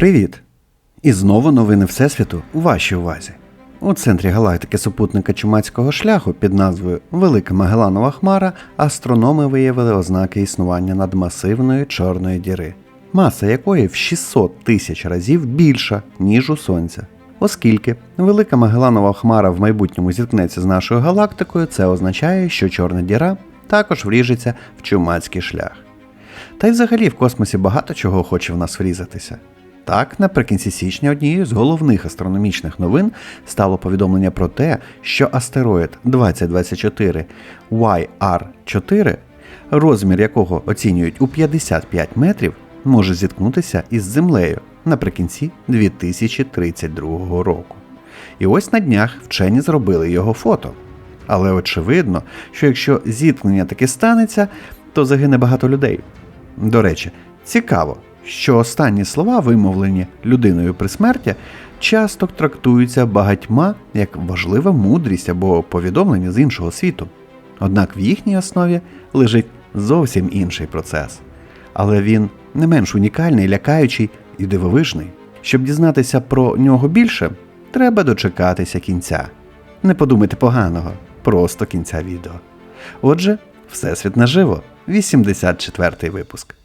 Привіт! І знову новини Всесвіту у вашій увазі. У центрі галактики супутника Чумацького шляху під назвою Велика Магеланова Хмара астрономи виявили ознаки існування надмасивної чорної діри, маса якої в 600 тисяч разів більша, ніж у Сонця. Оскільки Велика Магеланова Хмара в майбутньому зіткнеться з нашою галактикою, це означає, що чорна діра також вріжеться в чумацький шлях. Та й взагалі в космосі багато чого хоче в нас врізатися. Так, наприкінці січня однією з головних астрономічних новин стало повідомлення про те, що астероїд 2024 YR4, розмір якого оцінюють у 55 метрів, може зіткнутися із Землею наприкінці 2032 року. І ось на днях вчені зробили його фото. Але очевидно, що якщо зіткнення таки станеться, то загине багато людей. До речі, цікаво, що останні слова, вимовлені людиною при смерті, часто трактуються багатьма як важлива мудрість або повідомлення з іншого світу. Однак в їхній основі лежить зовсім інший процес. Але він не менш унікальний, лякаючий і дивовижний. Щоб дізнатися про нього більше, треба дочекатися кінця. Не подумайте поганого, просто кінця відео. Отже, Всесвіт наживо, 84-й випуск.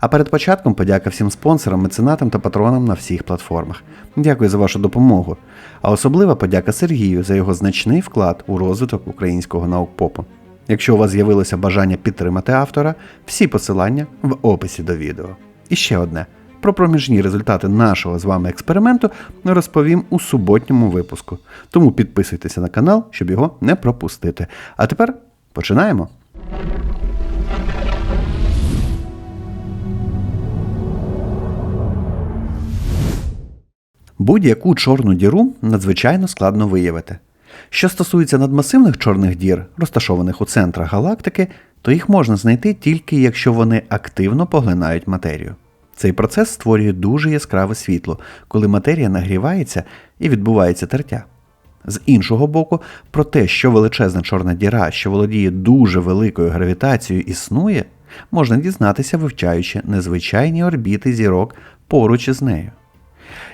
А перед початком подяка всім спонсорам, меценатам та патронам на всіх платформах. Дякую за вашу допомогу. А особлива подяка Сергію за його значний вклад у розвиток українського наукпопу. Якщо у вас з'явилося бажання підтримати автора, всі посилання в описі до відео. І ще одне. Про проміжні результати нашого з вами експерименту розповім у суботньому випуску. Тому підписуйтеся на канал, щоб його не пропустити. А тепер починаємо. Будь-яку чорну діру надзвичайно складно виявити. Що стосується надмасивних чорних дір, розташованих у центрах галактики, то їх можна знайти тільки якщо вони активно поглинають матерію. Цей процес створює дуже яскраве світло, коли матерія нагрівається і відбувається тертя. З іншого боку, про те, що величезна чорна діра, що володіє дуже великою гравітацією, існує, можна дізнатися, вивчаючи незвичайні орбіти зірок поруч із нею.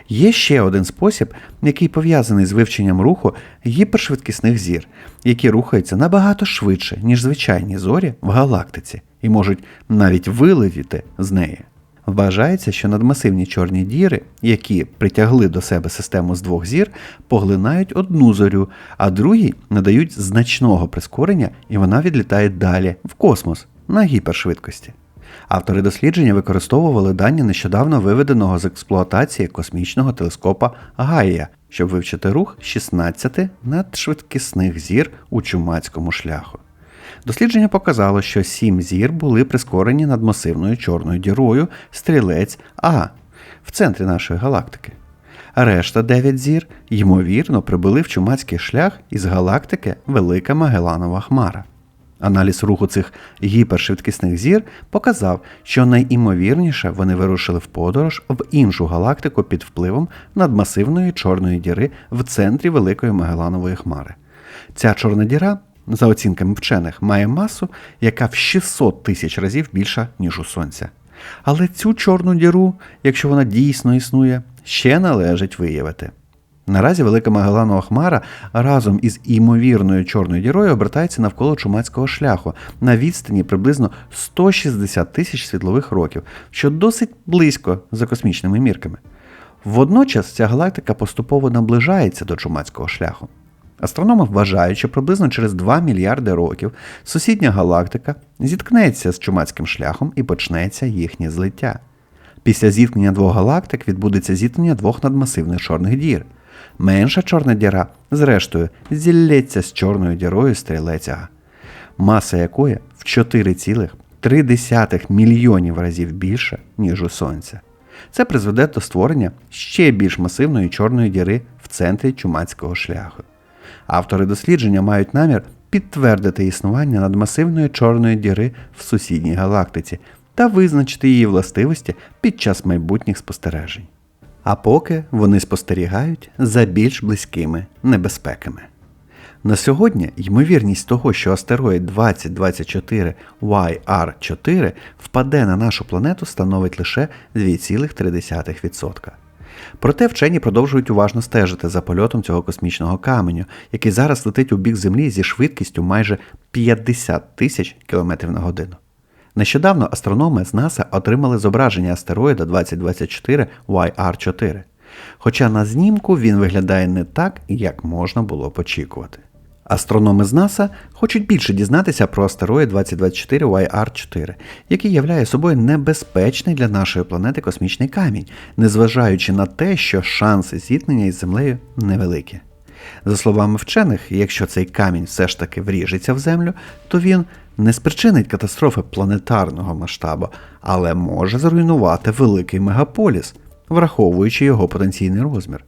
Є ще один спосіб, який пов'язаний з вивченням руху гіпершвидкісних зір, які рухаються набагато швидше, ніж звичайні зорі в галактиці, і можуть навіть вилетіти з неї. Вважається, що надмасивні чорні діри, які притягли до себе систему з двох зір, поглинають одну зорю, а другій надають значного прискорення, і вона відлітає далі в космос на гіпершвидкості. Автори дослідження використовували дані нещодавно виведеного з експлуатації космічного телескопа Гайя, щоб вивчити рух 16 надшвидкісних зір у чумацькому шляху. Дослідження показало, що сім зір були прискорені над масивною чорною дірою стрілець А в центрі нашої галактики. Решта 9 зір, ймовірно, прибули в чумацький шлях із галактики Велика Магеланова Хмара. Аналіз руху цих гіпершвидкісних зір показав, що найімовірніше вони вирушили в подорож в іншу галактику під впливом надмасивної чорної діри в центрі Великої Магеланової Хмари. Ця чорна діра за оцінками вчених, має масу, яка в 600 тисяч разів більша, ніж у Сонця. Але цю чорну діру, якщо вона дійсно існує, ще належить виявити. Наразі Велика Магеланова Хмара разом із імовірною чорною дірою обертається навколо чумацького шляху на відстані приблизно 160 тисяч світлових років, що досить близько за космічними мірками. Водночас ця галактика поступово наближається до чумацького шляху. Астрономи вважають, що приблизно через 2 мільярди років сусідня галактика зіткнеться з чумацьким шляхом і почнеться їхнє злиття. Після зіткнення двох галактик відбудеться зіткнення двох надмасивних чорних дір. Менша чорна діра, зрештою, зілється з чорною дірою стрілець А, маса якої в 4,3 мільйонів разів більша, ніж у Сонця. Це призведе до створення ще більш масивної чорної діри в центрі чумацького шляху. Автори дослідження мають намір підтвердити існування надмасивної чорної діри в сусідній галактиці та визначити її властивості під час майбутніх спостережень. А поки вони спостерігають за більш близькими небезпеками. На сьогодні ймовірність того, що астероїд 2024 YR4 впаде на нашу планету, становить лише 2,3%. Проте вчені продовжують уважно стежити за польотом цього космічного каменю, який зараз летить у бік Землі зі швидкістю майже 50 тисяч км на годину. Нещодавно астрономи з НАСА отримали зображення астероїда 2024 YR4. Хоча на знімку він виглядає не так, як можна було б очікувати. Астрономи з НАСА хочуть більше дізнатися про астероїд 2024 YR4, який являє собою небезпечний для нашої планети космічний камінь, незважаючи на те, що шанси зіткнення із Землею невеликі. За словами вчених, якщо цей камінь все ж таки вріжеться в Землю, то він не спричинить катастрофи планетарного масштабу, але може зруйнувати великий мегаполіс, враховуючи його потенційний розмір.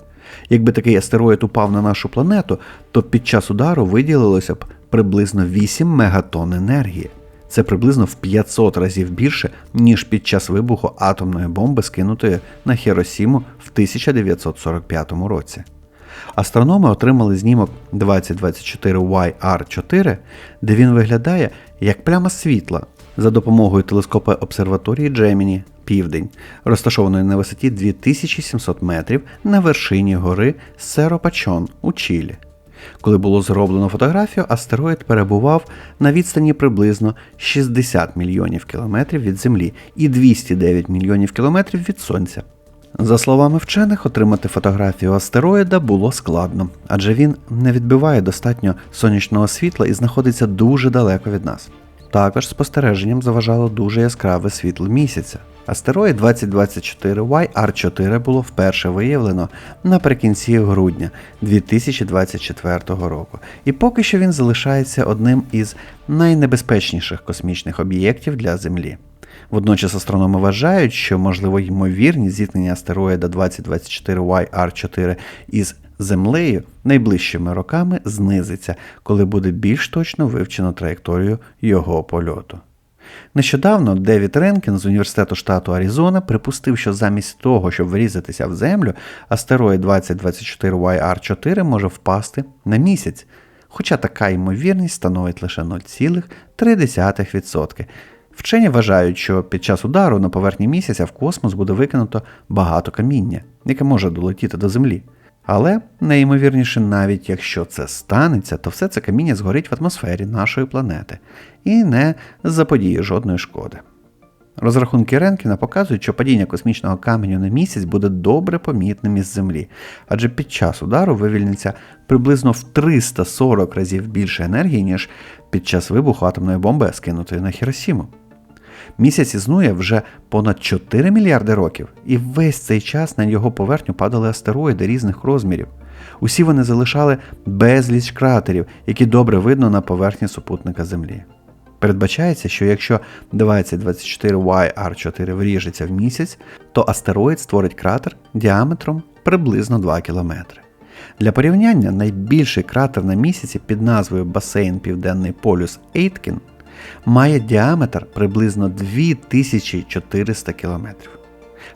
Якби такий астероїд упав на нашу планету, то під час удару виділилося б приблизно 8 мегатонн енергії. Це приблизно в 500 разів більше, ніж під час вибуху атомної бомби, скинутої на Хіросіму в 1945 році. Астрономи отримали знімок 2024 YR4, де він виглядає як пляма світла за допомогою телескопа обсерваторії Джеміні Південь, розташованої на висоті 2700 метрів на вершині гори Серопачон у Чилі. Коли було зроблено фотографію, астероїд перебував на відстані приблизно 60 мільйонів кілометрів від Землі і 209 мільйонів кілометрів від Сонця. За словами вчених, отримати фотографію астероїда було складно, адже він не відбиває достатньо сонячного світла і знаходиться дуже далеко від нас. Також спостереженням заважало дуже яскраве світло місяця. Астероїд 2024 YR4 було вперше виявлено наприкінці грудня 2024 року, і поки що він залишається одним із найнебезпечніших космічних об'єктів для Землі. Водночас астрономи вважають, що можливо ймовірність зіткнення астероїда 2024 YR4 із Землею найближчими роками знизиться, коли буде більш точно вивчено траєкторію його польоту. Нещодавно Девід Ренкін з університету штату Аризона припустив, що замість того, щоб врізатися в землю, астероїд 2024 YR4 може впасти на місяць, хоча така ймовірність становить лише 0,3%. Вчені вважають, що під час удару на поверхні місяця в космос буде викинуто багато каміння, яке може долетіти до Землі. Але найімовірніше, навіть якщо це станеться, то все це каміння згорить в атмосфері нашої планети і не заподіє жодної шкоди. Розрахунки Ренкіна показують, що падіння космічного каменю на місяць буде добре помітним із Землі, адже під час удару вивільниться приблизно в 340 разів більше енергії, ніж під час вибуху атомної бомби, скинутої на Хіросіму. Місяць існує вже понад 4 мільярди років, і весь цей час на його поверхню падали астероїди різних розмірів. Усі вони залишали безліч кратерів, які добре видно на поверхні супутника Землі. Передбачається, що якщо 2024 YR4 вріжеться в місяць, то астероїд створить кратер діаметром приблизно 2 км. Для порівняння найбільший кратер на місяці під назвою Басейн Південний полюс Ейткін має діаметр приблизно 2400 км.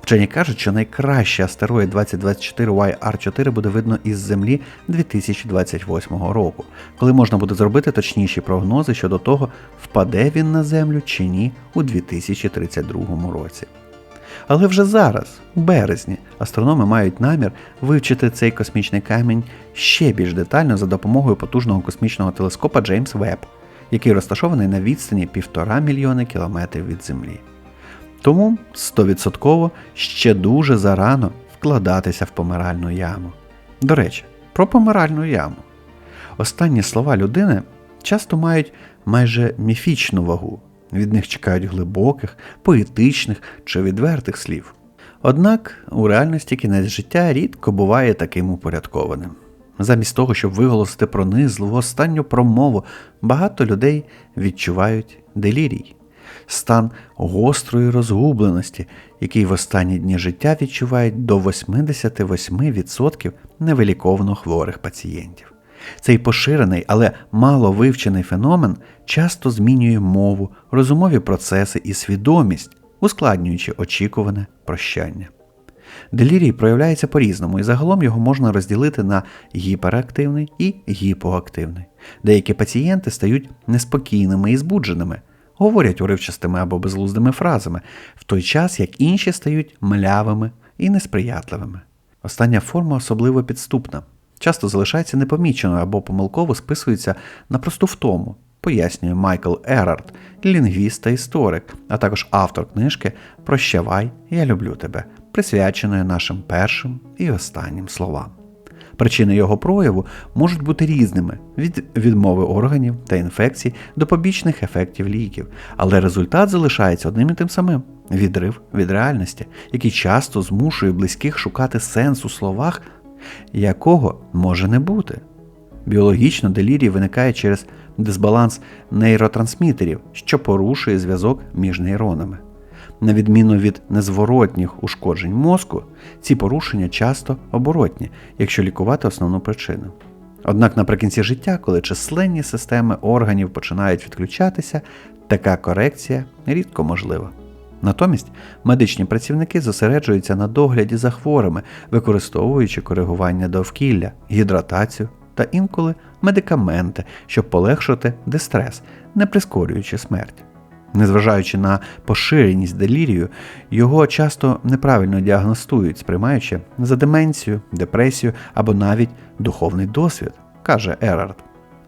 Вчені кажуть, що найкращий астероїд 2024 YR4 буде видно із Землі 2028 року, коли можна буде зробити точніші прогнози щодо того, впаде він на Землю чи ні у 2032 році. Але вже зараз, у березні, астрономи мають намір вивчити цей космічний камінь ще більш детально за допомогою потужного космічного телескопа Джеймс Веб який розташований на відстані 1,5 мільйони кілометрів від Землі. Тому 100% ще дуже зарано вкладатися в помиральну яму. До речі, про помиральну яму. Останні слова людини часто мають майже міфічну вагу, від них чекають глибоких, поетичних чи відвертих слів. Однак у реальності кінець життя рідко буває таким упорядкованим. Замість того, щоб виголосити пронизливу останню промову, багато людей відчувають делірій, стан гострої розгубленості, який в останні дні життя відчувають до 88% невиліковано хворих пацієнтів. Цей поширений, але мало вивчений феномен часто змінює мову, розумові процеси і свідомість, ускладнюючи очікуване прощання. Делірій проявляється по-різному, і загалом його можна розділити на гіперактивний і гіпоактивний. Деякі пацієнти стають неспокійними і збудженими, говорять уривчастими або безглуздими фразами, в той час як інші стають млявими і несприятливими. Остання форма особливо підступна, часто залишається непоміченою або помилково списується на просту втому, пояснює Майкл Ерард, лінгвіст та історик, а також автор книжки Прощавай, я люблю тебе, присвяченої нашим першим і останнім словам. Причини його прояву можуть бути різними від відмови органів та інфекцій до побічних ефектів ліків, але результат залишається одним і тим самим відрив від реальності, який часто змушує близьких шукати сенс у словах, якого може не бути. Біологічно делірій виникає через дисбаланс нейротрансмітерів, що порушує зв'язок між нейронами. На відміну від незворотніх ушкоджень мозку, ці порушення часто оборотні, якщо лікувати основну причину. Однак наприкінці життя, коли численні системи органів починають відключатися, така корекція рідко можлива. Натомість медичні працівники зосереджуються на догляді за хворими, використовуючи коригування довкілля, гідратацію та інколи медикаменти, щоб полегшити дистрес, не прискорюючи смерть. Незважаючи на поширеність делірію, його часто неправильно діагностують, сприймаючи за деменцію, депресію або навіть духовний досвід, каже Ерард.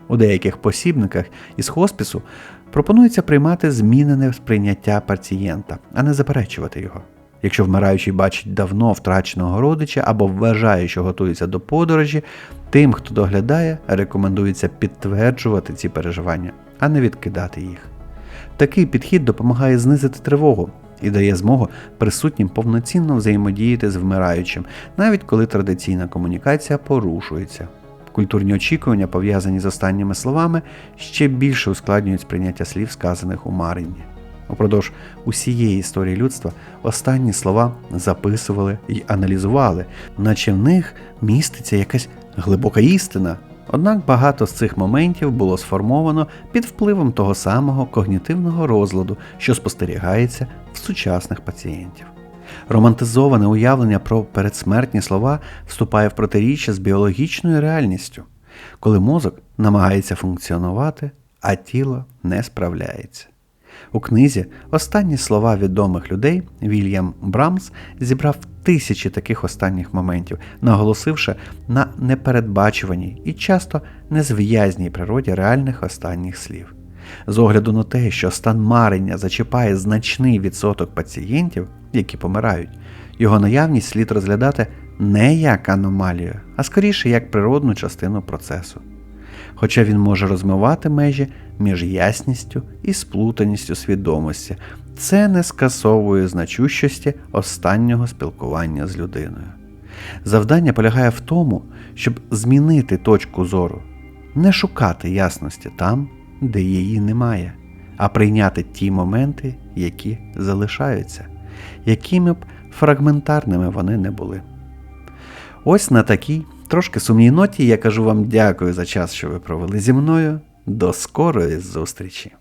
У деяких посібниках із хоспісу пропонується приймати змінене сприйняття пацієнта, а не заперечувати його. Якщо вмираючий бачить давно втраченого родича або вважає, що готується до подорожі, тим, хто доглядає, рекомендується підтверджувати ці переживання, а не відкидати їх. Такий підхід допомагає знизити тривогу і дає змогу присутнім повноцінно взаємодіяти з вмираючим, навіть коли традиційна комунікація порушується. Культурні очікування, пов'язані з останніми словами, ще більше ускладнюють сприйняття слів, сказаних у Маринні. Упродовж усієї історії людства останні слова записували і аналізували, наче в них міститься якась глибока істина. Однак багато з цих моментів було сформовано під впливом того самого когнітивного розладу, що спостерігається в сучасних пацієнтів. Романтизоване уявлення про передсмертні слова вступає в протиріччя з біологічною реальністю, коли мозок намагається функціонувати, а тіло не справляється. У книзі останні слова відомих людей Вільям Брамс зібрав тисячі таких останніх моментів, наголосивши на непередбачуваній і часто незв'язній природі реальних останніх слів. З огляду на те, що стан марення зачіпає значний відсоток пацієнтів, які помирають, його наявність слід розглядати не як аномалію, а скоріше як природну частину процесу. Хоча він може розмивати межі між ясністю і сплутаністю свідомості, це не скасовує значущості останнього спілкування з людиною. Завдання полягає в тому, щоб змінити точку зору, не шукати ясності там, де її немає, а прийняти ті моменти, які залишаються, якими б фрагментарними вони не були. Ось на такій трошки сумній ноті я кажу вам дякую за час, що ви провели зі мною. До скорої зустрічі!